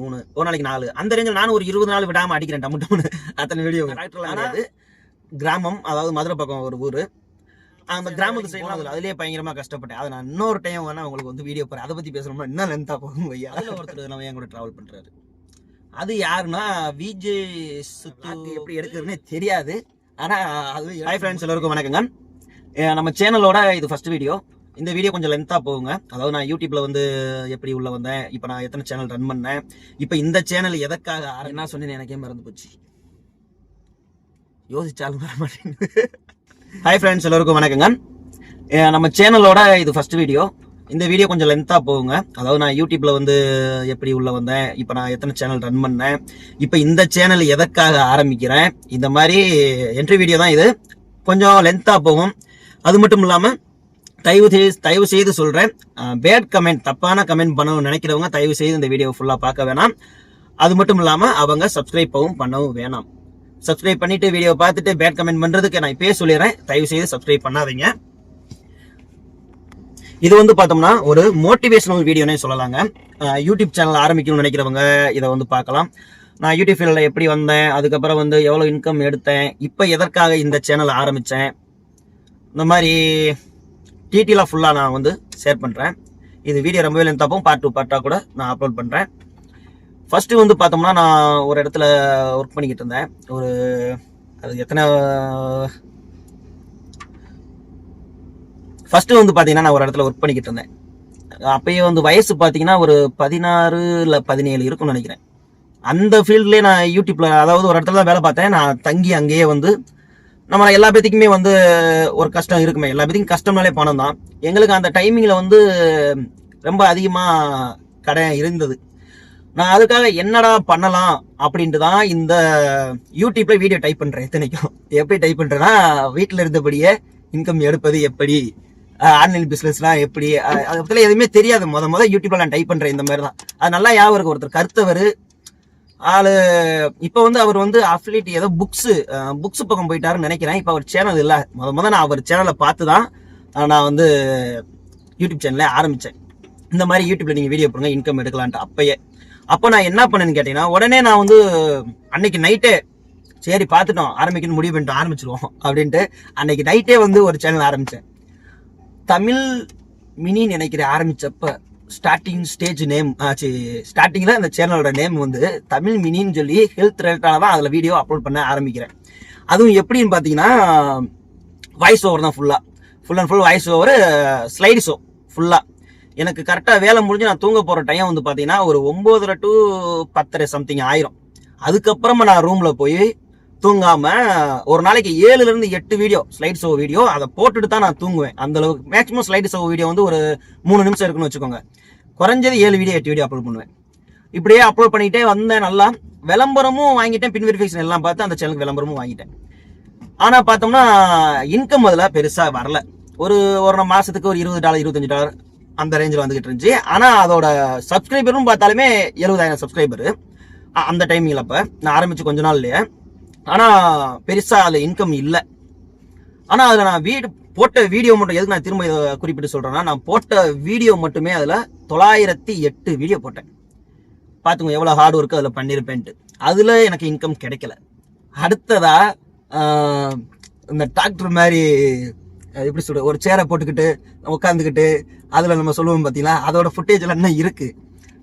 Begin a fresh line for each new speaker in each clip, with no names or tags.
மூணு ஒரு நாளைக்கு நாலு. அந்த ரேஞ்சில் நானும் ஒரு இருபது நாள் விடாம அடிக்கிறேன் டம்மு டம்முன்னு அத்தனை வீடியோ கிடையாது. கிராமம் அதாவது மதுரை பக்கம் ஒரு ஊர். அந்த கிராமத்து சைட்லாம் அதில் அதுலேயே பயங்கரமா கஷ்டப்பட்டேன். அதை நான் இன்னொரு டைம் வேணா உங்களுக்கு வந்து வீடியோ போறேன் அதை பத்தி பேசணும்னா இன்னும் லென்த்தா போகும் ஐயா. அதில் ஒருத்தர் நம்ம என் கூட டிராவல் பண்றாரு? அது யாருன்னா விஜே சுத்து எப்படி எடுக்கிறதுனே தெரியாது. ஆனா அது ஹாய் ஃப்ரெண்ட்ஸ் எல்லாருக்கும் வணக்கங்க. நம்ம சேனலோட இது ஃபர்ஸ்ட் வீடியோ இந்த வீடியோ கொஞ்சம் லென்த்தாக போகுங்க. அதாவது நான் யூடியூப்ல வந்து எப்படி உள்ள வந்தேன் இப்போ நான் எத்தனை சேனல் ரன் பண்ணேன் இப்போ இந்த சேனல் எதற்காக ஆர- என்ன சொன்னேன்னு எனக்கே மறந்து போச்சு. யோசிச்சாலும் வர மாட்டேங்குது. ஹாய் ஃப்ரெண்ட்ஸ் எல்லோருக்கும் வணக்கங்க. நம்ம சேனலோட இது ஃபர்ஸ்ட் வீடியோ இந்த வீடியோ கொஞ்சம் லென்த்தாக போகுங்க. அதாவது நான் யூடியூப்ல வந்து எப்படி உள்ள வந்தேன் இப்போ நான் எத்தனை சேனல் ரன் பண்ணேன் இப்போ இந்த சேனல் எதற்காக ஆரம்பிக்கிறேன் இந்த மாதிரி என்ட்ரி வீடியோ தான் இது. கொஞ்சம் லென்த்தாக போகும். அது மட்டும் இல்லாமல் தயவு செய்து தயவு செய்து சொல்கிறேன் பேட் கமெண்ட் தப்பான கமெண்ட் பண்ணணும்னு நினைக்கிறவங்க தயவு செய்து இந்த வீடியோ ஃபுல்லாக பார்க்க வேணாம். அது மட்டும் இல்லாமல் அவங்க சப்ஸ்கிரைப்பவும் பண்ணவும் வேணாம். சப்ஸ்கிரைப் பண்ணிட்டு வீடியோ பார்த்துட்டு பேட் கமெண்ட் பண்ணுறதுக்கு நான் இப்பயே சொல்லிடுறேன். தயவு செய்து சப்ஸ்கிரைப் பண்ணாதீங்க. இது வந்து பார்த்தோம்னா ஒரு மோட்டிவேஷனல் வீடியோனே சொல்லலாங்க. யூடியூப் சேனல் ஆரம்பிக்கணும்னு நினைக்கிறவங்க இதை வந்து பார்க்கலாம். நான் யூடியூப் ஃபீல்டில் எப்படி வந்தேன் அதுக்கப்புறம் வந்து எவ்வளோ இன்கம் எடுத்தேன் இப்போ எதற்காக இந்த சேனல் ஆரம்பித்தேன் இந்த மாதிரி டீட்டெயிலாக ஃபுல்லாக நான் வந்து ஷேர் பண்ணுறேன் இது வீடியோ ரொம்பவே லென்த்தாகவும் பார்ட் டூ பார்ட்டாக கூட நான் அப்லோட் பண்ணுறேன் ஃபஸ்ட்டு வந்து பார்த்தோம்னா நான் ஒரு இடத்துல ஒர்க் பண்ணிக்கிட்டு இருந்தேன். ஒரு அது எத்தனை ஃபஸ்ட்டு வந்து பார்த்தீங்கன்னா நான் ஒரு இடத்துல ஒர்க் பண்ணிக்கிட்டு இருந்தேன். அப்பயே வந்து வயசு பார்த்தீங்கன்னா ஒரு பதினாறு இல்லை பதினேழு இருக்கும்னு நினைக்கிறேன். அந்த ஃபீல்ட்லேயே நான் யூடியூப்பில் அதாவது ஒரு இடத்துல தான் வேலை பார்த்தேன். நான் தங்கி அங்கேயே வந்து நம்ம எல்லா பேத்துக்குமே வந்து ஒரு கஷ்டம் இருக்குமே. எல்லா பேத்துக்கும் கஷ்டம்னாலே பணம் தான். எங்களுக்கு அந்த டைமிங்கில் வந்து ரொம்ப அதிகமாக கடை இருந்தது. நான் அதுக்காக என்னடா பண்ணலாம் அப்படின்ட்டு தான் இந்த யூடியூப்ல வீடியோ டைப் பண்றேன் இத்தனைக்கும். எப்படி டைப் பண்றேன்னா வீட்டில் இருந்தபடியே இன்கம் எடுப்பது எப்படி ஆன்லைன் பிஸ்னஸ்லாம் எப்படி அதை பத்தில எதுவுமே தெரியாது. முத முத யூடியூப்ல நான் டைப் பண்றேன் இந்த மாதிரி தான் அது நல்லா ஞாபகம் இருக்கு ஒருத்தர். கருத்தவர் ஆளு இப்போ வந்து அவர் வந்து அஃபிலிட்டி ஏதோ புக்ஸ் புக்ஸ் பக்கம் போயிட்டாருன்னு நினைக்கிறேன். இப்போ அவர் சேனல் இல்லை. முத முத நான் அவர் சேனலை பார்த்து தான் நான் வந்து யூடியூப் சேனலை ஆரம்பிச்சேன். இந்த மாதிரி யூடியூப்ல நீங்க வீடியோ போடுங்க இன்கம் எடுக்கலான்ட்டு அப்பயே. அப்போ நான் என்ன பண்ணேன்னு கேட்டீங்கன்னா உடனே நான் வந்து அன்னைக்கு நைட்டே சரி பார்த்துட்டோம் ஆரம்பிக்கணும் முடிவு பண்ணிட்டு ஆரம்பிச்சிருவோம் அப்படின்ட்டு அன்னைக்கு நைட்டே வந்து ஒரு சேனல் ஆரம்பிச்சேன். தமிழ் மினி நினைக்கிற ஆரம்பிச்சப்ப ஸ்டார்டிங் ஸ்டேஜ் நேம் ஆச்சு ஸ்டார்டிங்கில் அந்த சேனலோட நேம் வந்து தமிழ் மினின்னு சொல்லி ஹெல்த் ரிலேட்டடாக தான் அதில் வீடியோ அப்லோட் பண்ண ஆரம்பிக்கிறேன். அதுவும் எப்படின்னு பார்த்தீங்கன்னா வாய்ஸ் ஓவர் தான் ஃபுல்லாக full and full voice over slide show ஃபுல்லாக எனக்கு கரெக்டாக வேலை முடிஞ்சு நான் தூங்க போகிற டைம் வந்து பார்த்தீங்கன்னா ஒரு ஒம்போதரை டு பத்தரை சம்திங் ஆயிரும். அதுக்கப்புறமா நான் ரூமில் போய் தூங்காம ஒரு நாளைக்கு ஏழுல இருந்து எட்டு வீடியோ ஸ்லைட் ஷோ வீடியோ அதை போட்டுட்டு தான் நான் தூங்குவேன். அந்த அளவுக்கு மேக்ஸிமம் ஸ்லைட் ஷோ வீடியோ வந்து ஒரு மூணு நிமிஷம் இருக்குன்னு வச்சுக்கோங்க. குறைஞ்சது ஏழு வீடியோ எட்டு வீடியோ அப்லோட் பண்ணுவேன். இப்படியே அப்லோட் பண்ணிட்டே வந்தேன் நல்லா. விளம்பரமும் வாங்கிட்டேன் பின் வெரிஃபிகேஷன் எல்லாம் பார்த்து அந்த சேனலுக்கு விளம்பரமும் வாங்கிட்டேன். ஆனா பார்த்தோம்னா இன்கம் அதில் பெருசா வரல. ஒரு ஒரு மாசத்துக்கு ஒரு இருபது டாலர் இருபத்தஞ்சு டாலர் அந்த ரேஞ்சில் வந்துகிட்டு இருந்துச்சு. ஆனால் அதோட சப்ஸ்கிரைபரும் பார்த்தாலுமே எழுபதாயிரம் சப்ஸ்கிரைபரு அந்த டைமிங்கில் அப்போ நான் ஆரம்பித்து கொஞ்ச நாள்லையே ஆனால் பெருசாக அதில் இன்கம் இல்லை. ஆனால் அதில் நான் வீடு போட்ட வீடியோ மட்டும் எதுக்கு நான் திரும்ப இதை குறிப்பிட்டு சொல்கிறேன்னா நான் போட்ட வீடியோ மட்டுமே அதில் தொள்ளாயிரத்தி எட்டு வீடியோ போட்டேன். பார்த்துங்க எவ்வளோ ஹார்ட் ஒர்க் அதில் பண்ணியிருப்பேன்ட்டு அதில் எனக்கு இன்கம் கிடைக்கல. அடுத்ததாக இந்த டாக்டர் மாதிரி அது எப்படி சொல்ற ஒரு சேரை போட்டுக்கிட்டு உட்காந்துக்கிட்டு அதில் நம்ம சொல்லுவோம் பார்த்தீங்களா அதோட ஃபுட்டேஜ் எல்லாம் இன்னும் இருக்குது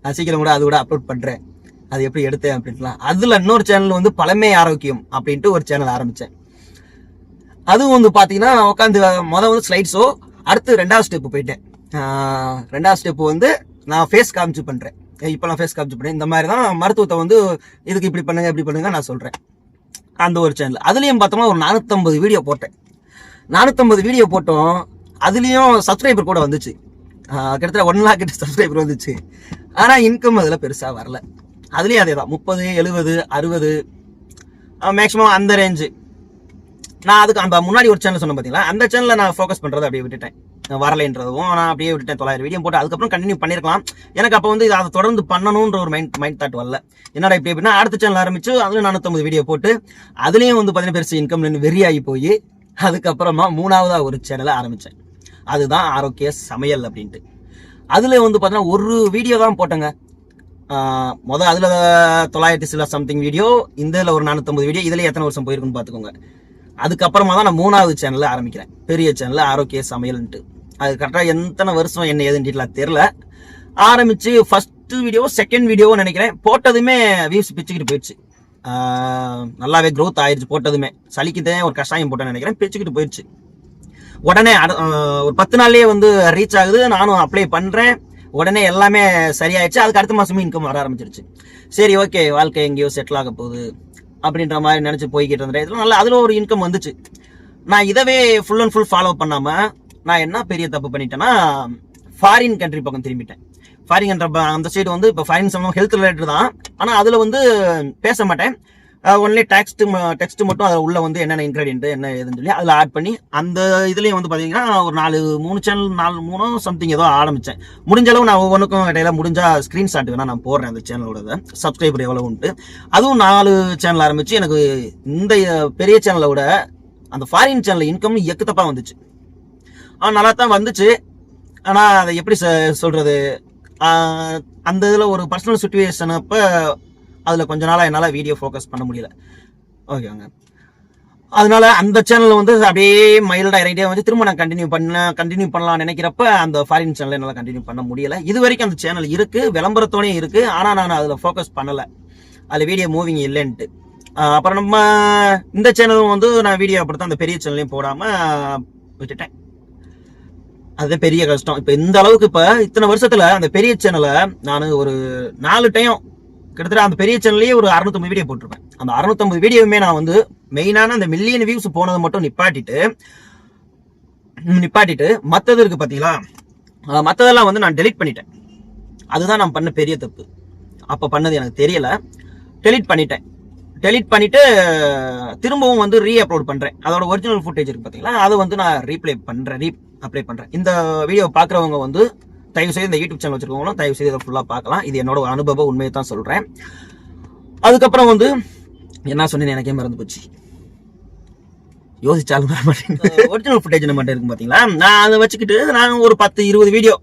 நான் சீக்கிரம் கூட அது கூட அப்லோட் பண்ணுறேன் அது எப்படி எடுத்தேன் அப்படின்ட்டுலாம். அதில் இன்னொரு சேனல் வந்து பழமை ஆரோக்கியம் அப்படின்ட்டு ஒரு சேனல் ஆரம்பித்தேன் அதுவும் வந்து பார்த்தீங்கன்னா உட்காந்து மொதல் வந்து ஸ்லைட்ஸோ அடுத்து ரெண்டாவது ஸ்டெப்பு போயிட்டேன். ரெண்டாவது ஸ்டெப்பு வந்து நான் ஃபேஸ் காமிச்சு பண்ணுறேன் இப்போ நான் ஃபேஸ் காமிச்சு பண்ணுறேன் இந்த மாதிரி தான் மருத்துவத்தை வந்து இதுக்கு இப்படி பண்ணுங்க இப்படி பண்ணுங்க நான் சொல்கிறேன் அந்த ஒரு சேனல் அதுலேயும் பார்த்தோம்னா ஒரு நானூற்றம்பது வீடியோ போட்டேன். நானூற்றம்பது வீடியோ போட்டோம். அதுலேயும் சப்ஸ்கிரைபர் கூட வந்துச்சு. கிட்டத்தட்ட ஒன் லேக் கிட்ட சப்ஸ்கிரைபர் வந்துச்சு. ஆனால் இன்கம் அதில் பெருசாக வரல. அதுலேயும் அதே தான். முப்பது எழுபது அறுபது மேக்ஸிமம் அந்த ரேஞ்சு நான் அதுக்கு அந்த முன்னாடி ஒரு சேனல் சொன்னேன் பார்த்தீங்களா அந்த சேனலில் நான் ஃபோக்கஸ் பண்ணுறது அப்படியே விட்டுட்டேன். வரலைன்றதும் நான் அப்படியே விட்டுட்டேன் தொள்ளாயிரம் வீடியோ போட்டு அதுக்கப்புறம் கண்டினியூ பண்ணியிருக்கலாம் எனக்கு அப்போ வந்து இதை அதை தொடர்ந்து பண்ணணுன்ற ஒரு மைண்ட் மைண்ட் தாட் வரல. என்னடா இப்படி எப்படின்னா அடுத்த சேனல் ஆரம்பிச்சு அதில் நானூற்றம்பது வீடியோ போட்டு அதுலேயும் வந்து பார்த்தீங்கன்னா பெருசு இன்கம் வெறியாகி போய் அதுக்கப்புறமா மூணாவதாக ஒரு சேனலை ஆரம்பித்தேன் அதுதான் ஆரோக்கிய சமையல் அப்படின்ட்டு. அதில் வந்து பார்த்தீங்கன்னா ஒரு வீடியோ தான் போட்டேங்க. மொதல் அதில் தொள்ளாயிரத்தி சில சம்திங் வீடியோ இந்த இதில் ஒரு நானூற்றம்பது வீடியோ இதில் எத்தனை வருஷம் போயிருக்குன்னு பார்த்துக்கோங்க அதுக்கப்புறமா தான் நான் மூணாவது சேனலில் ஆரம்பிக்கிறேன். பெரிய சேனலில் ஆரோக்கிய சமையல்ன்ட்டு. அது கரெக்டாக எத்தனை வருஷம் என்ன ஏதுன்னு டீட்டெயில் தெரில ஆரம்பித்து ஃபஸ்ட்டு வீடியோ செகண்ட் வீடியோவும் நினைக்கிறேன். போட்டதுமே வியூஸ் பிச்சுக்கிட்டு போயிடுச்சு. நல்லாவே க்ரோத் ஆயிடுச்சு போட்டதுமே. சளிக்குதே ஒரு கஷாயம் போட்டேன்னு நினைக்கிறேன். பிச்சுக்கிட்டு போயிடுச்சு. உடனே ஒரு பத்து நாள்லேயே வந்து ரீச் ஆகுது. நானும் அப்ளை பண்ணுறேன் உடனே எல்லாமே சரியாயிடுச்சு. அதுக்கு அடுத்த மாதமும் இன்கம் வர ஆரம்பிச்சிருச்சு. சரி ஓகே வாழ்க்கை எங்கேயோ செட்டில் ஆக போகுது அப்படின்ற மாதிரி நினச்சி போய்கிட்டு இருந்த இதில் நல்லா அதில் ஒரு இன்கம் வந்துச்சு. நான் இதவே ஃபுல் அண்ட் ஃபுல் ஃபாலோ பண்ணாமல் நான் என்ன பெரிய தப்பு பண்ணிட்டேன்னா ஃபாரின் கண்ட்ரி பக்கம் திரும்பிட்டேன். ஃபாரின் கண்ட்ரி அந்த சைடு வந்து இப்போ ஃபாரின் சம்பந்தம் ஹெல்த் ரிலேட்டட் தான். ஆனால் அதில் வந்து பேச மாட்டேன். ஒன்லி டெக்ஸ்ட் டெக்ஸ்ட் மட்டும் அதில் உள்ள வந்து என்னென்ன இன்க்ரீடியன்ட் என்ன ஏதுன்னு சொல்லி அதில் ஆட் பண்ணி அந்த இதுலேயும் வந்து பார்த்தீங்கன்னா ஒரு நாலு மூணு சேனல் நாலு மூணு சம்திங் ஏதோ ஆரம்பித்தேன் முடிஞ்ச அளவு நான் ஒவ்வொன்றுக்கும் இடையில முடிஞ்சால் ஸ்க்ரீன்ஷாட் வேணால் நான் போடுறேன் அந்த சேனலோட சப்ஸ்கிரைபர் எவ்வளவுன்ட்டு அதுவும் நாலு சேனல் ஆரம்பிச்சு எனக்கு இந்த பெரிய சேனலை விட அந்த ஃபாரின் சேனல் இன்கம் எக்குத்தப்பாக வந்துச்சு. ஆ நல்லா தான் வந்துச்சு. ஆனால் அதை எப்படி ச சொல்கிறது அந்த இதில் ஒரு பர்சனல் சுச்சுவேஷன் அப்போ அதில் கொஞ்ச நாளாக என்னால் வீடியோ ஃபோக்கஸ் பண்ண முடியல. ஓகேங்க அதனால அந்த சேனல் வந்து அப்படியே மைல்டாக இறங்கிட்டே வந்து திரும்ப நான் கண்டினியூ பண்ண கண்டினியூ பண்ணலாம் நினைக்கிறப்ப அந்த ஃபாரின் சேனலை என்னால் கண்டினியூ பண்ண முடியல. இது வரைக்கும் அந்த சேனல் இருக்குது விளம்பரத்தோடயும் இருக்குது ஆனால் நான் அதில் ஃபோக்கஸ் பண்ணலை. அதில் வீடியோ மூவிங் இல்லைன்ட்டு. அப்புறம் நம்ம இந்த சேனலும் வந்து நான் வீடியோ அப்படித்தான் அந்த பெரிய சேனலையும் போடாமல் விட்டுட்டேன். அது பெரிய கஷ்டம். இப்போ இந்த அளவுக்கு இப்போ இத்தனை வருஷத்தில் அந்த பெரிய சேனலை நான் ஒரு நாலு டைம் கிட்டத்தட்ட அந்த பெரிய சேனல்லேயே ஒரு அறுநூத்தம்பது வீடியோ போட்டிருப்பேன். அந்த அறுநூத்தம்பது வீடியோவுமே நான் வந்து மெயினான அந்த மில்லியன் வியூஸ் போனதை மட்டும் நிப்பாட்டிட்டு நிப்பாட்டிட்டு மற்றது இருக்கு பார்த்தீங்களா மற்றதெல்லாம் வந்து நான் டெலிட் பண்ணிட்டேன். அதுதான் நான் பண்ண பெரிய தப்பு. அப்போ பண்ணது எனக்கு தெரியல. டெலிட் பண்ணிட்டேன். டெலிட் பண்ணிட்டு திரும்பவும் வந்து ரீ அப்லோட் பண்ணுறேன் அதோட ஒரிஜினல் ஃபுட்டேஜ் இருக்கு பார்த்தீங்களா அதை வந்து நான் ரீப்ளே பண்ணுறேன் ரீ அப்ளை பண்ணுறேன் இந்த வீடியோ பார்க்குறவங்க வந்து தயவு செய்து இந்த யூடியூப் சேனல் வச்சிருக்கவங்களும் தயவு செய்து இதை ஃபுல்லாக பார்க்கலாம். இது என்னோட ஒரு அனுபவ உண்மையை தான் சொல்கிறேன் அதுக்கப்புறம் வந்து என்ன சொன்னேன்னு எனக்கே மறந்து போச்சு. யோசிச்சாலும் வர மாட்டேங்குது. ஒரிஜினல் ஃபுட்டேஜ் நம்ம இருக்கும் பார்த்தீங்களா நான் அதை வச்சுக்கிட்டு நான் ஒரு பத்து இருபது வீடியோ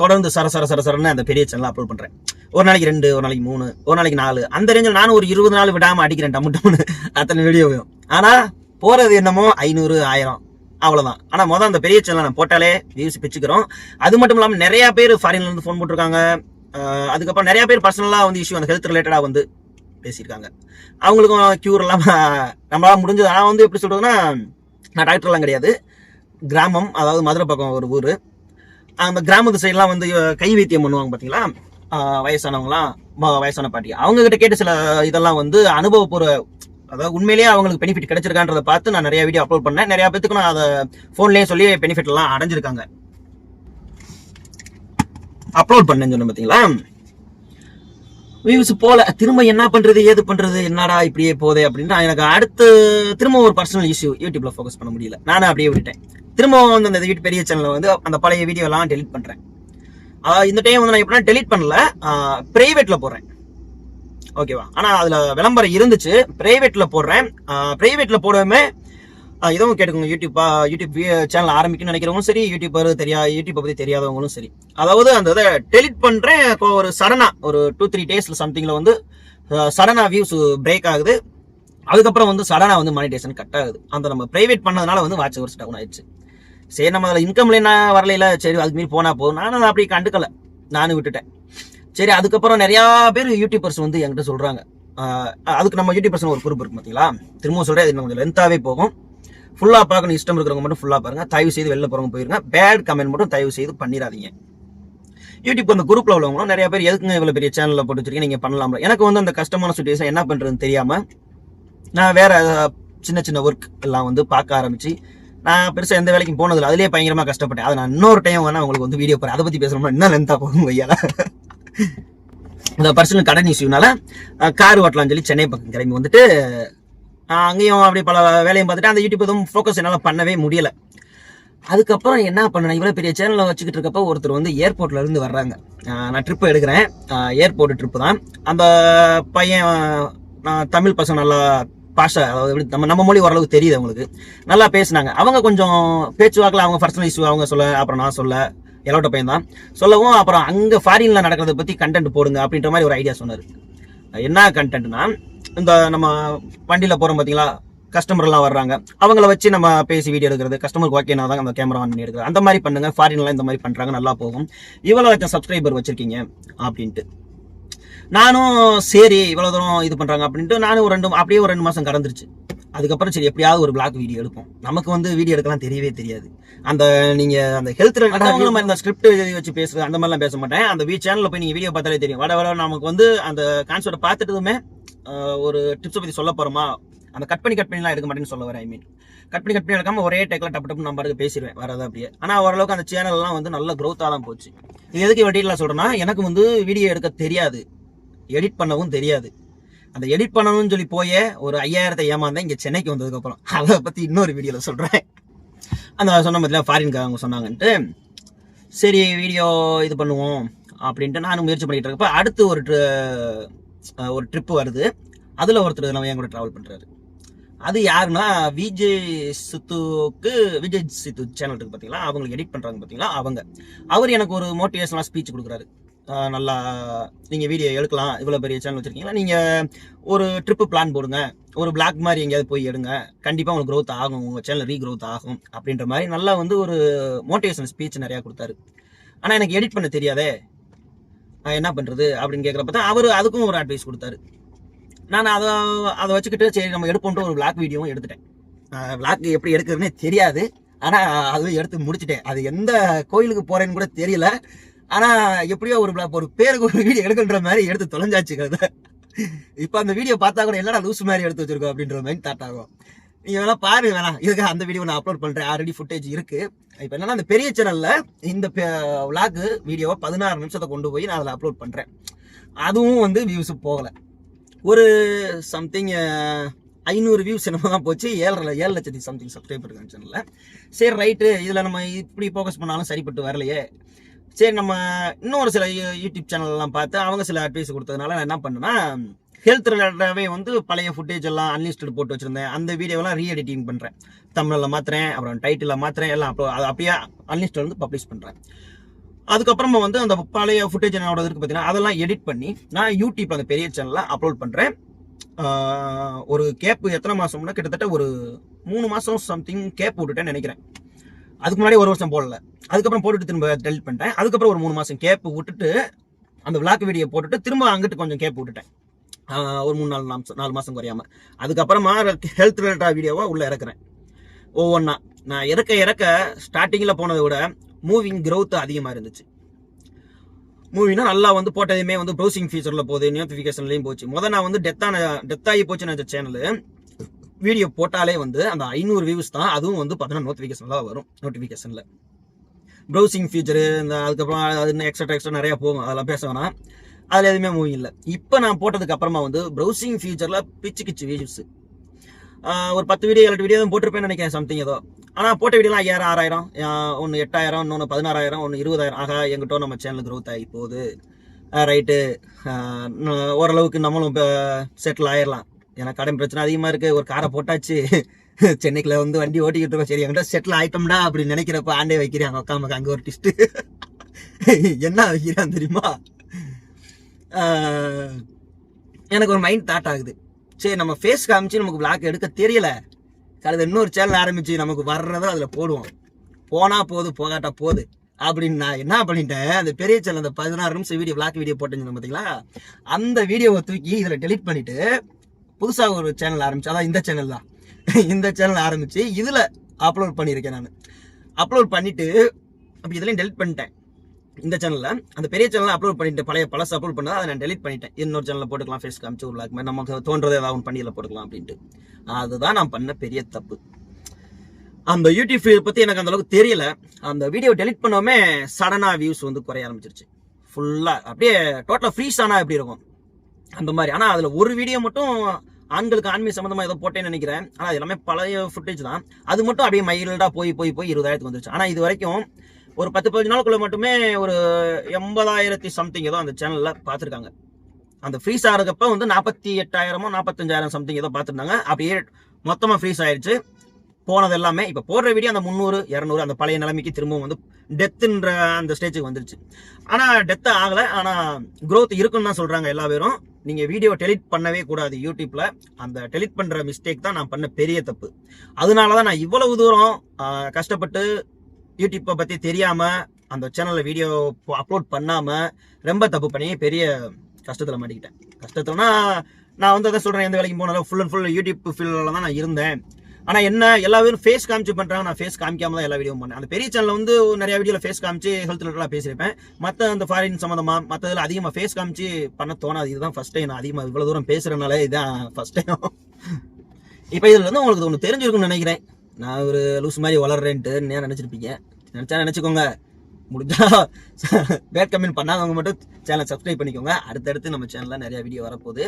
தொடர்ந்து சர சர சர சரன்னு அந்த பெரிய சேனல் அப்லோட் பண்ணுறேன் ஒரு நாளைக்கு ரெண்டு ஒரு நாளைக்கு மூணு ஒரு நாளைக்கு நாலு. அந்த ரேஞ்சில் நானும் ஒரு இருபது நாள் விடாமல் அடிக்கிறேன் டம்மு டம்முன்னு அத்தனை வீடியோவையும் ஆனால் போகிறது என்னமோ ஐநூறு ஆயிரம். அவ்வளோதான் ஆனால் மொதல் அந்த பெரிய சேனலை நான் போட்டாலே வியூஸ் பிச்சுக்கிறோம். அது மட்டும் இல்லாமல் நிறையா பேர் ஃபாரின்லேருந்து ஃபோன் போட்டிருக்காங்க. அதுக்கப்புறம் நிறையா பேர் பர்சனலாக வந்து இஷ்யூ அந்த ஹெல்த் ரிலேட்டடாக வந்து பேசியிருக்காங்க. அவங்களுக்கும் க்யூர் இல்லாமல் நம்மளால் முடிஞ்சது. நான் வந்து எப்படி சொல்கிறதுன்னா நான் டாக்டர்லாம் கிடையாது. கிராமம் அதாவது மதுரை பக்கம் ஒரு ஊர். அந்த கிராமத்து சைட்லாம் வந்து கை வைத்தியம் பண்ணுவாங்க பார்த்தீங்களா வயசானவங்களாம் வயசான பாட்டி. அவங்கக்கிட்ட கேட்ட சில இதெல்லாம் வந்து அனுபவப்பூர்வ அதாவது உண்மையிலேயே அவங்களுக்கு பெனிஃபிட் கிடைச்சிருக்கான்றதை பார்த்து நான் நிறைய வீடியோ அப்லோட் பண்ணேன். நிறைய பேத்துக்கு நான் அதை ஃபோன்லேயே சொல்லி பெனிஃபிட் எல்லாம் அடைஞ்சிருக்காங்க. அப்லோட் பண்ணேன்னு சொன்னேன் பார்த்தீங்களா வியூஸ் போல திரும்ப என்ன பண்றது ஏது பண்றது என்னடா இப்படியே போதே அப்படின்னு நான் எனக்கு அடுத்து திரும்ப ஒரு பர்சனல் இஷ்யூ யூடியூப்ல ஃபோக்கஸ் பண்ண முடியல. நானும் அப்படியே விட்டுட்டேன். திரும்ப வந்து அந்த வீட்டு பெரிய சேனல்ல வந்து அந்த பழைய வீடியோ எல்லாம் டெலிட் பண்றேன். இந்த டைம் வந்து நான் எப்படின்னா டெலிட் பண்ணல பிரைவேட்ல போடுறேன் ஓகேவா ஆனால் அதில் விளம்பரம் இருந்துச்சு. ப்ரைவேட்டில் போடுறேன். ப்ரைவேட்டில் போடவுமே இதுவும் கேட்டுக்கோங்க யூடியூப்பா யூடியூப் சேனல் ஆரம்பிக்கணும்னு நினைக்கிறவங்களும் சரி யூடியூபர் தெரியா யூடியூப்பை பற்றி தெரியாதவங்களும் சரி. அதாவது அந்த இதை டெலிட் பண்ணுறேன் ஒரு சடனாக ஒரு டூ த்ரீ டேஸில் சம்திங்கில் வந்து சடனாக வியூஸ் பிரேக் ஆகுது. அதுக்கப்புறம் வந்து சடனாக வந்து மானிடேஷன் கட் ஆகுது. அந்த நம்ம ப்ரைவேட் பண்ணதுனால வந்து வாட்ச் ஹவர்ஸ் டவுன் ஆயிடுச்சு. சரி நம்ம அதில் இன்கம்ல என்ன வரலையில? சரி அதுக்கு மீறி போனால் போதும். நானும் அதை அப்படி கண்டுக்கலை. நானும் விட்டுட்டேன். சரி அதுக்கப்புறம் நிறையா பேர் யூடியூபர்ஸ் வந்து என்கிட்ட சொல்கிறாங்க அதுக்கு நம்ம யூடியூபர்ஸ் ஒரு குரூப் இருக்கு பார்த்தீங்களா திரும்பவும் சொல்கிறேன் அது கொஞ்சம் லென்த்தாகவே போகும். ஃபுல்லாக பார்க்கணும் இஷ்டம் இருக்கிறவங்க மட்டும் ஃபுல்லாக பாருங்க. தயவு செய்து வெளில போகிறவங்க போயிருங்க. பேட் கமெண்ட் மட்டும் தயவு செய்து பண்ணிடாதீங்க. யூடியூப் அந்த குரூப்பில் உள்ளவங்களும் நிறைய பேர் எதுக்குங்க இவ்வளோ பெரிய சேனலில் போட்டு வச்சிருக்கீங்க நீங்கள் பண்ணலாம்ல. எனக்கு வந்து அந்த கஷ்டமான சுச்சுவேஷன் என்ன பண்ணுறதுன்னு தெரியாமல் நான் வேற சின்ன சின்ன ஒர்க் எல்லாம் வந்து பார்க்க ஆரம்பிச்சு நான் பெருசாக எந்த வேலைக்கும் போனதில்லை. அதுலயே பயங்கரமாக கஷ்டப்பட்டேன். அதை நான் இன்னொரு டைம் வேணா உங்களுக்கு வந்து வீடியோ போகிறேன் அதை பற்றி பேசணும்னா இன்னும் லென்த்தாக போகும் ஐயா. இந்த பர்சனல் கடன் இஷ்யூனால கார் ஓட்டலாம்னு சொல்லி சென்னை பக்கம் கிளம்பி வந்துட்டு அங்கேயும் அப்படி பல வேலையும் பார்த்துட்டு அந்த யூடியூப் எதுவும் ஃபோக்கஸ் என்னால் பண்ணவே முடியல. அதுக்கப்புறம் என்ன பண்ணேன் இவ்வளோ பெரிய சேனலில் வச்சுக்கிட்டு இருக்கப்போ ஒருத்தர் வந்து ஏர்போர்ட்ல இருந்து வர்றாங்க. நான் ட்ரிப்பு எடுக்கிறேன். ஏர்போர்ட் ட்ரிப்பு தான். அந்த பையன் நான் தமிழ் பசங்க நல்லா பாஷா அதாவது எப்படி நம்ம நம்ம மொழி ஓரளவுக்கு தெரியுது அவங்களுக்கு. நல்லா பேசினாங்க. அவங்க கொஞ்சம் பேச்சுவாக்கில் அவங்க பர்சனல் இஷ்யூ அவங்க சொல்ல அப்புறம் நான் சொல்ல எலோட்ட பையன் தான் சொல்லவும் அப்புறம் அங்கே ஃபாரினில் நடக்கிறத பற்றி கண்டென்ட் போடுங்க அப்படின்ற மாதிரி ஒரு ஐடியா சொன்னார். என்ன கண்டென்ட்னா இந்த நம்ம வண்டியில் போகிறோம் பார்த்தீங்களா கஸ்டமர்லாம் வர்றாங்க. அவங்கள வச்சு நம்ம பேசி வீடியோ எடுக்கிறது கஸ்டமருக்கு ஓகேனா தான் அந்த கேமரா ஆன் பண்ணி எடுக்கிறது. அந்த மாதிரி பண்ணுங்க ஃபாரின்லாம் இந்த மாதிரி பண்ணுறாங்க நல்லா போகும். இவ்வளோ லட்சம் சப்ஸ்கிரைபர் வச்சிருக்கீங்க அப்படின்ட்டு. நானும் சரி இவ்வளோ தூரம் இது பண்ணுறாங்க அப்படின்ட்டு நானும் ஒரு ரெண்டு அப்படியே ஒரு ரெண்டு மாதம் கடந்துருச்சு. அதுக்கப்புறம் சரி எப்படியாவது ஒரு பிளாக் வீடியோ எடுப்போம். நமக்கு வந்து வீடியோ எடுக்கலாம் தெரியவே தெரியாது. அந்த நீங்க அந்த ஹெல்த் ரிலேட்டட் இந்த ஸ்கிரிப்ட் எழுதி வச்சு பேசுறது அந்த மாதிரிலாம் பேச மாட்டேன். அந்த வீ சேனல்ல போய் நீங்க வீடியோ பார்த்தாலே தெரியும். வட வட நமக்கு வந்து அந்த கான்செப்ட் பார்த்துட்டதுமே ஒரு டிப்ஸை பத்தி சொல்ல போறோமா? அந்த கட் பண்ணி கட் பண்ணிலாம் எடுக்க மாட்டேன்னு சொல்ல வரேன் ஐ மீன் கட் பண்ணி கட் பண்ணி எடுக்காம ஒரே டேக்ல டப்பு டப்பு நம்ம பாட்டுக்கு பேசிடுவேன். வரது அப்படியே. ஆனா ஓரளவுக்கு அந்த சேனல்லாம் வந்து நல்ல தான் போச்சு. இது எதுக்கு வெட்டிலாம் சொல்றேன்னா எனக்கு வந்து வீடியோ எடுக்க தெரியாது. எடிட் பண்ணவும் தெரியாது. அந்த எடிட் பண்ணணும்னு சொல்லி போயே ஒரு ஐயாயிரத்தை ஏமாந்தேன் இங்கே சென்னைக்கு வந்ததுக்கப்புறம். அதை பற்றி இன்னொரு வீடியோவில் சொல்கிறேன் அந்த சொன்ன மாதிரி ஃபாரின்காரங்க அவங்க சொன்னாங்கன்ட்டு சரி வீடியோ இது பண்ணுவோம் அப்படின்ட்டு நானும் முயற்சி பண்ணிகிட்டு இருக்கப்போ அடுத்து ஒரு tri- ஒரு ட்ரிப் வருது. அதில் ஒருத்தர் நம்ம என் கூட ட்ராவல் பண்ணுறாரு அது யாருன்னா விஜய் சித்துக்கு விஜய் சித்து சேனல் இருக்கு பார்த்தீங்களா அவங்களுக்கு எடிட் பண்ணுறாங்க பார்த்தீங்களா அவங்க. அவர் எனக்கு ஒரு மோட்டிவேஷனலாக ஸ்பீச் கொடுக்குறாரு. நல்லா நீங்கள் வீடியோ எடுக்கலாம். இவ்வளோ பெரிய சேனல் வச்சுருக்கீங்களா? நீங்கள் ஒரு ட்ரிப்பு பிளான் போடுங்க. ஒரு பிளாக் மாதிரி எங்கேயாவது போய் எடுங்க. கண்டிப்பாக உங்களுக்கு க்ரோத் ஆகும். உங்கள் சேனல் ரீ க்ரோத் ஆகும். அப்படின்ற மாதிரி நல்லா வந்து ஒரு மோட்டிவேஷனல் ஸ்பீச் நிறையா கொடுத்தாரு. ஆனால் எனக்கு எடிட் பண்ண தெரியாதே. என்ன பண்ணுறது அப்படின்னு கேட்குறப்ப தான் அவர் அதுக்கும் ஒரு அட்வைஸ் கொடுத்தாரு. நான் அதை அதை வச்சுக்கிட்டு சரி நம்ம எடுப்போன்ற ஒரு பிளாக் வீடியோவும் எடுத்துட்டேன். பிளாக் எப்படி எடுக்கிறதுனே தெரியாது. ஆனால் அதுவும் எடுத்து முடிச்சிட்டேன். அது எந்த கோயிலுக்கு போகிறேன்னு கூட தெரியல. ஆனா எப்படியோ ஒரு ஒரு பேருக்கு ஒரு வீடியோ எடுக்கின்ற மாதிரி எடுத்து தொலைஞ்சாச்சு கதை. இப்போ அந்த வீடியோ பார்த்தா கூட என்னடா லூஸ் மாதிரி எடுத்து வச்சிருக்கோம் அப்படின்ற மாதிரி தாட் ஆகும். நீங்க வேணா பாருங்க வேணாம் இதுக்கு அந்த வீடியோ நான் அப்லோட் பண்றேன். ஆல்ரெடி ஃபுட்டேஜ் இருக்கு. இப்போ என்னன்னா அந்த பெரிய சேனல்ல இந்த விளாக்கு வீடியோவை பதினாறு நிமிஷத்தை கொண்டு போய் நான் அதில் அப்லோட் பண்றேன். அதுவும் வந்து வியூஸ் போகல. ஒரு சம்திங் ஐநூறு வியூஸ் என்னமோ தான் போச்சு. ஏழரை ஏழு லட்சத்தி சம்திங் சப்ஸ்கிரைபர் சேனலில் சரி ரைட்டு இதில் நம்ம இப்படி ஃபோக்கஸ் பண்ணாலும் சரிப்பட்டு வரலையே. சரி நம்ம இன்னொரு சில யூ- யூடியூப் சேனல்லாம் பார்த்து அவங்க சில அட்வைஸ் கொடுத்ததுனால நான் என்ன பண்ணேன்னா ஹெல்த் ரிலேட்டடாகவே வந்து பழைய ஃபுட்டேஜ் எல்லாம் அன்லிஸ்டட் போட்டு வச்சுருந்தேன். அந்த வீடியோலாம் ரீ எடிட்டிங் பண்ணுறேன் தமிழில் மாற்றுறேன் அப்புறம் டைட்டிலில் மாற்றுறேன் எல்லாம் அப்போ அது அப்படியே அன்லிஸ்டட் வந்து பப்ளிஷ் பண்ணுறேன் அதுக்கப்புறமா வந்து அந்த பழைய ஃபுட்டேஜ் என்னோட இருக்கு பார்த்தீங்கன்னா அதெல்லாம் எடிட் பண்ணி நான் யூடியூப்ல அந்த பெரிய சேனலில் அப்லோட் பண்ணுறேன் ஒரு கேப் எத்தனை மாதம்னா கிட்டத்தட்ட ஒரு மூணு மாதம் சம்திங் கேப் விட்டுட்டேன்னு நினைக்கிறேன். அதுக்கு முன்னாடி ஒரு வருஷம் போடல. அதுக்கப்புறம் போட்டுட்டு திரும்ப டெலிட் பண்ணிட்டேன். அதுக்கப்புறம் ஒரு மூணு மாதம் கேப் விட்டுட்டு அந்த விளாக் வீடியோ போட்டுட்டு திரும்ப அங்கிட்டு கொஞ்சம் கேப் விட்டுட்டேன். ஒரு மூணு நாலு நாலு நாலு மாதம் குறையாம. அதுக்கப்புறமா ஹெல்த் ரிலேட்டாக வீடியோவாக உள்ளே இறக்குறேன். ஒவ்வொன்றா நான் இறக்க இறக்க ஸ்டார்டிங்கில் போனதை விட மூவிங் க்ரௌத் அதிகமாக இருந்துச்சு. மூவினா நல்லா வந்து போட்டதுமே வந்து ப்ரௌசிங் ஃபீச்சரில் போகுது நோட்டிஃபிகேஷன்லேயும் போச்சு. முதல் நான் வந்து டெத்தான டெத்தாகி போச்சு நான் சேனலு வீடியோ போட்டாலே வந்து அந்த ஐநூறு வியூஸ் தான் அதுவும் வந்து பார்த்தீங்கன்னா நோட்டிஃபிகேஷன்லாம் வரும். நோட்டிஃபிகேஷனில் ப்ரௌசிங் ஃபீச்சரு இந்த அதுக்கப்புறம் அது எக்ஸ்ட்ரா எக்ஸ்ட்ரா நிறையா போகும். அதெல்லாம் பேச வேணாம். அதில் எதுவுமே மூவிங் இல்லை. இப்போ நான் போட்டதுக்கு அப்புறமா வந்து ப்ரௌசிங் ஃபீச்சரில் பிச்சு கிச்சு வியூஸ் ஒரு பத்து வீடியோ ஏழு வீடியோ தான் போட்டிருப்பேன்னு நினைக்கிறேன் சம்திங் ஏதோ. ஆனால் போட்ட வீடியோலாம் ஐயாயிரம் ஆறாயிரம். ஒன்று எட்டாயிரம் இன்னொன்று பதினாறாயிரம் ஒன்று இருபதாயிரம். ஆகா எங்கிட்ட நம்ம சேனல் க்ரோத் ஆகி போகுது. ரைட்டு ஓரளவுக்கு நம்மளும் இப்போ செட்டில் ஆயிடலாம் ஏன்னா கடன் பிரச்சனை அதிகமாக இருக்குது ஒரு காரை போட்டாச்சு. சென்னைக்குள்ள வந்து வண்டி ஓட்டிக்கிட்டு இருக்கோம். சரி என்கிட்ட செட்டில் ஆயிட்டோம்டா அப்படின்னு நினைக்கிறப்ப ஆண்டே வைக்கிறாங்க உட்காமக்கு அங்கே ஒரு டிஸ்ட்டு என்ன வைக்கிறான் தெரியுமா? எனக்கு ஒரு மைண்ட் தாட் ஆகுது. சரி நம்ம ஃபேஸ் காமிச்சு நமக்கு பிளாக் எடுக்க தெரியல. கழுத இன்னொரு சேனல் ஆரம்பித்து நமக்கு வர்றதை அதில் போடுவோம். போனால் போகுது போகாட்டா போகுது அப்படின்னு நான் என்ன பண்ணிட்டேன்? அந்த பெரிய சேனல் அந்த பதினாறு நிமிஷம் வீடியோ பிளாக் வீடியோ போட்டேன்னு பார்த்தீங்களா அந்த வீடியோவை தூக்கி இதில் டெலிட் பண்ணிவிட்டு புதுசாக ஒரு சேனல் ஆரம்பிச்சு அதான் இந்த சேனல் தான். இந்த சேனல் ஆரம்பித்து இதில் அப்லோட் பண்ணியிருக்கேன் நான். அப்லோட் பண்ணிவிட்டு அப்படி இதுலையும் டெலிட் பண்ணிட்டேன். இந்த சேனலில் அந்த பெரிய சேனலில் அப்லோட் பண்ணிட்டு பழைய பழசு அப்லோட் பண்ணதை அதை நான் டெலிட் பண்ணிட்டேன். இன்னொரு சேனலில் போட்டுக்கலாம் ஃபேஸ் காமிச்சு ஒரு லாக் மாதிரி. நமக்கு தோன்றது ஏதாவது ஒன்று பண்ணியில் போட்டுக்கலாம் அப்படின்ட்டு. அதுதான் நான் பண்ண பெரிய தப்பு. அந்த யூடியூப் ஃபீல் பற்றி எனக்கு அந்தளவுக்கு தெரியல. அந்த வீடியோ டெலிட் பண்ணோமே சடனாக வியூஸ் வந்து குறைய ஆரம்பிச்சிருச்சு. ஃபுல்லாக அப்படியே டோட்டலாக ஃப்ரீஸ் ஆனால் எப்படி இருக்கும்? அந்த மாதிரி. ஆனால் அதில் ஒரு வீடியோ மட்டும் ஆண்களுக்கு ஆண்மை சம்மந்தமாக ஏதோ போட்டேன்னு நினைக்கிறேன். ஆனால் அது எல்லாமே பழைய ஃபுட்டேஜ் தான். அது மட்டும் அப்படியே மைல்டாக போய் போய் போய் இருபதாயிரத்துக்கு வந்துருச்சு. ஆனால் இது வரைக்கும் ஒரு பத்து பதினஞ்சு நாளுக்குள்ள மட்டுமே ஒரு எண்பதாயிரத்தி சம்திங் ஏதோ அந்த சேனலில் பார்த்துருக்காங்க. அந்த ஃப்ரீஸ் ஆகிறதுக்கப்ப வந்து நாற்பத்தி எட்டாயிரமோ நாற்பத்தஞ்சாயிரம் சம்திங் ஏதோ பார்த்துருந்தாங்க. அப்படியே மொத்தமாக ஃப்ரீஸ் ஆயிடுச்சு போனது எல்லாமே இப்போ போடுற வீடியோ அந்த முந்நூறு இரநூறு அந்த பழைய நிலைமைக்கு திரும்பவும் வந்து டெத்துன்ற அந்த ஸ்டேஜுக்கு வந்துருச்சு. ஆனால் டெத்து ஆகலை. ஆனால் க்ரோத் இருக்குன்னு தான் சொல்கிறாங்க எல்லா பேரும். நீங்கள் வீடியோ டெலிட் பண்ணவே கூடாது யூடியூப்பில் அந்த டெலிட் பண்ணுற மிஸ்டேக் தான் நான் பண்ண பெரிய தப்பு. அதனால தான் நான் இவ்வளவு தூரம் கஷ்டப்பட்டு யூடியூப்பை பற்றி தெரியாமல் அந்த சேனலில் வீடியோ அப்லோட் பண்ணாமல் ரொம்ப தப்பு பண்ணி பெரிய கஷ்டத்தில் மாட்டிக்கிட்டேன். கஷ்டத்துலனா நான் வந்து அதை சொல்கிறேன் எந்த வேலைக்கு போனாலும் ஃபுல் அண்ட் ஃபுல் யூடியூப் ஃபீல்டில் தான் நான் இருந்தேன். ஆனால் என்ன எல்லா வீடும் ஃபேஸ் காமிச்சு பண்ணுறாங்க நான் ஃபேஸ் காமிக்காம தான் எல்லா வீடியோ பண்ணேன். அந்த பெரிய சேனலில் வந்து நிறைய வீடியோவில் ஃபேஸ் காமிச்சு ஹெல்த் ரிலேட்டடாக பேசியிருப்பேன். மற்ற அந்த ஃபாரின் சம்மந்தமாக மற்றதில் அதிகமாக ஃபேஸ் காமிச்சு பண்ண தோணாது. இதுதான் ஃபஸ்ட் டைம் நான் அதிகமாக இவ்வளோ தூரம் பேசுகிறனால இதுதான் ஃபஸ்ட் டைம் இப்போ இதில் வந்து உங்களுக்கு ஒன்று தெரிஞ்சிருக்கும்னு நினைக்கிறேன். நான் ஒரு லூஸ் மாதிரி வளர்றேன்ட்டு நேரம் நினச்சிருப்பீங்க? நினச்சா நினச்சிக்கோங்க. முடிஞ்சா பேட் கமெண்ட் பண்ணாதவங்க மட்டும் சேனலை சப்ஸ்கிரைப் பண்ணிக்கோங்க. அடுத்தடுத்து நம்ம சேனலில் நிறைய வீடியோ வரப்போகுது.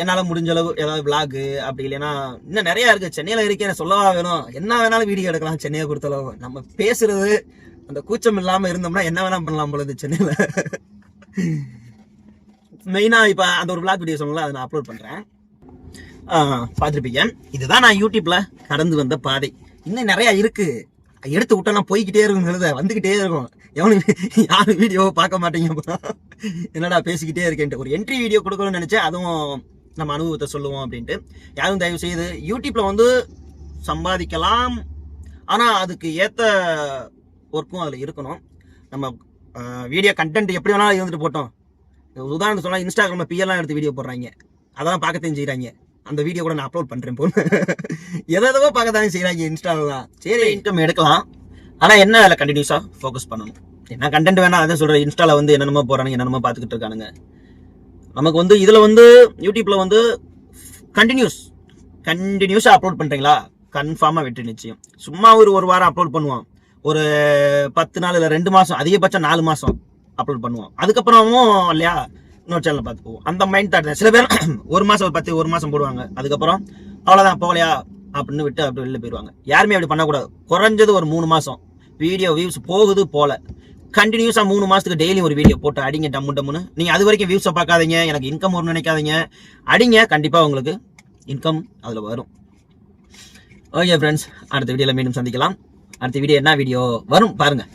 என்னால் முடிஞ்ச அளவு ஏதாவது விளாகு அப்படி இல்லைன்னா இன்னும் நிறையா இருக்குது சென்னையில் இருக்கேன் சொல்லவா வேணும்? என்ன வேணாலும் வீடியோ எடுக்கலாம் சென்னையை பொறுத்தளவு. நம்ம பேசுறது அந்த கூச்சம் இல்லாமல் இருந்தோம்னா என்ன வேணால் பண்ணலாம் பொழுது சென்னையில். மெயினாக இப்போ அந்த ஒரு விளாக் வீடியோ சொன்னல அதை நான் அப்லோட் பண்ணுறேன் பார்த்துருப்பீங்க. இதுதான் நான் யூடியூப்பில் கடந்து வந்த பாதை. இன்னும் நிறையா இருக்குது எடுத்து விட்டாலும் போய்கிட்டே இருக்கும் கழுத வந்துகிட்டே இருக்கும். எவனும் யாரும் வீடியோவை பார்க்க மாட்டீங்க என்னடா பேசிக்கிட்டே இருக்கேன்ட்டு. ஒரு என்ட்ரி வீடியோ கொடுக்கணும்னு நினச்சேன் அதுவும் நம்ம அனுபவத்தை சொல்லுவோம் அப்படின்ட்டு. யாரும் தயவு செய்து யூடியூப்பில் வந்து சம்பாதிக்கலாம். ஆனால் அதுக்கு ஏற்ற ஒர்க்கும் அதில் இருக்கணும். நம்ம வீடியோ கண்டென்ட் எப்படி வேணாலும் இருந்துட்டு போட்டோம். உதாரணத்துக்கு சொன்னால் இன்ஸ்டாகிராமில் பிஎல்லாம் எடுத்து வீடியோ போடுறாங்க. அதெல்லாம் பார்க்க தெரிஞ்சுக்கிறாங்க. அந்த வீடியோ கூட நான் அப்லோட் பண்றேன் போன. எதோ பார்க்க தானே செய்யறாங்க இன்ஸ்டாலாம் சரி. இன்கம் எடுக்கலாம். ஆனா என்ன அதில் கண்டினியூஸா ஃபோக்கஸ் பண்ணணும்? என்ன கண்டென்ட் வேணா அதான் சொல்றேன். இன்ஸ்டால வந்து என்னென்னமோ போறானுங்க என்னென்னமோ பார்த்துக்கிட்டு இருக்கானுங்க. நமக்கு வந்து இதுல வந்து யூடியூப்ல வந்து கண்டினியூஸ் கண்டினியூஸாக அப்லோட் பண்றீங்களா? கன்ஃபார்மாக வெற்றி நிச்சயம். சும்மா ஒரு ஒரு வாரம் அப்லோட் பண்ணுவோம். ஒரு பத்து நாள் இல்லை ரெண்டு மாதம் அதிகபட்சம் நாலு மாதம் அப்லோட் பண்ணுவோம். அதுக்கப்புறமும் இல்லையா? இன்னொரு சேனல் பார்த்து போவோம் அந்த மைண்ட் தாட் சில பேர் ஒரு மாதம் ஒரு பத்து ஒரு மாதம் போடுவாங்க. அதுக்கப்புறம் அவ்வளோதான் போகலையா? அப்படின்னு விட்டு அப்படி வெளில போயிடுவாங்க யாருமே அப்படி பண்ணக்கூடாது. குறைஞ்சது ஒரு மூணு மாதம் வீடியோ வியூஸ் போகுது போல. கண்டினியூஸாக மூணு மாதத்துக்கு டெய்லி ஒரு வீடியோ போட்டு அடிங்க டம்மு டம்முன்னு. நீங்கள் அது வரைக்கும் வியூஸை பார்க்காதீங்க. எனக்கு இன்கம் வரும்னு நினைக்காதீங்க. அடிங்க கண்டிப்பாக உங்களுக்கு இன்கம் அதில் வரும். ஓகே ஃப்ரெண்ட்ஸ் அடுத்த வீடியோவில் மீண்டும் சந்திக்கலாம். அடுத்த வீடியோ என்ன வீடியோ வரும். பாருங்கள்